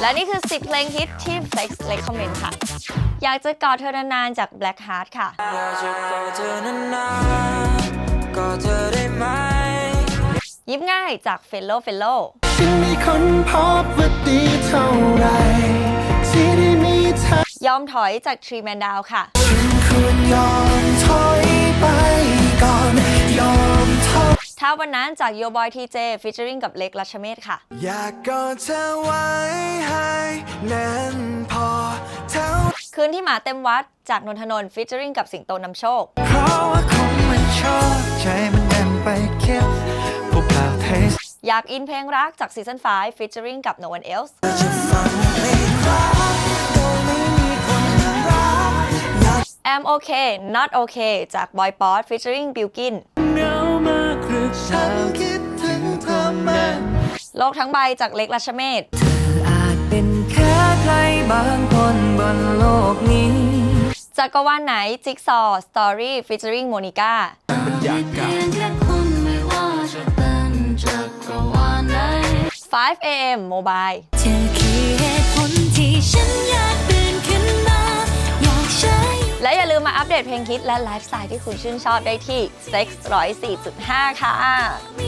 และนี่คือ 10 เพลงฮิตที่ Flex Recommend ค่ะ อยากจะกอดเธอนานๆจาก Black Heart ค่ะอยากจะกอดเธอนานๆกอดเธอได้ไหมยิ้มง่ายจาก Fellow Fellow ฉันไม่ค้นพบว่าดีเท่าไหรที่ได้มีเธอยอมถอยจาก Tree Man Down ค่ะ ฉันควรยอมถอยไปาวันนั้นจาก Yo Boy TJ featuring กับเล็กรัชเมศค่ะ อยากกอดเธอไว้ให้แน่นพอเท่าคืนที่หมาเต็มวัดจากนนทนนท์ featuring กับสิงโตนำโชค เพราะว่าคงมันชอบใจมันแน่นไปคิดพวกเราเทสอยากอินเพลงรักจาก Season 5 featuring กับ No One Else จะฟังเพลงรักโดยไม่มีคนรักอยาก Am Okay Not Okay จาก Boy p o d featuring Bilkin เหงา มากหรือฉันคิดถึงเธอมากโลกทั้งใบจากเล็กรัชเมศอาจเป็นแค่ใครบางคนบนโลกนี้จักรวาลไหน Jigsaw Story featuring Monica อยากกอดเพียงแค่คุณไม่ว่าจะเป็นจักรวาลไหน5 a.m. Mobile อัปเดตเพลงฮิตและไลฟ์สไตล์ที่คุณชื่นชอบได้ที่ Sex 104.5 ค่ะ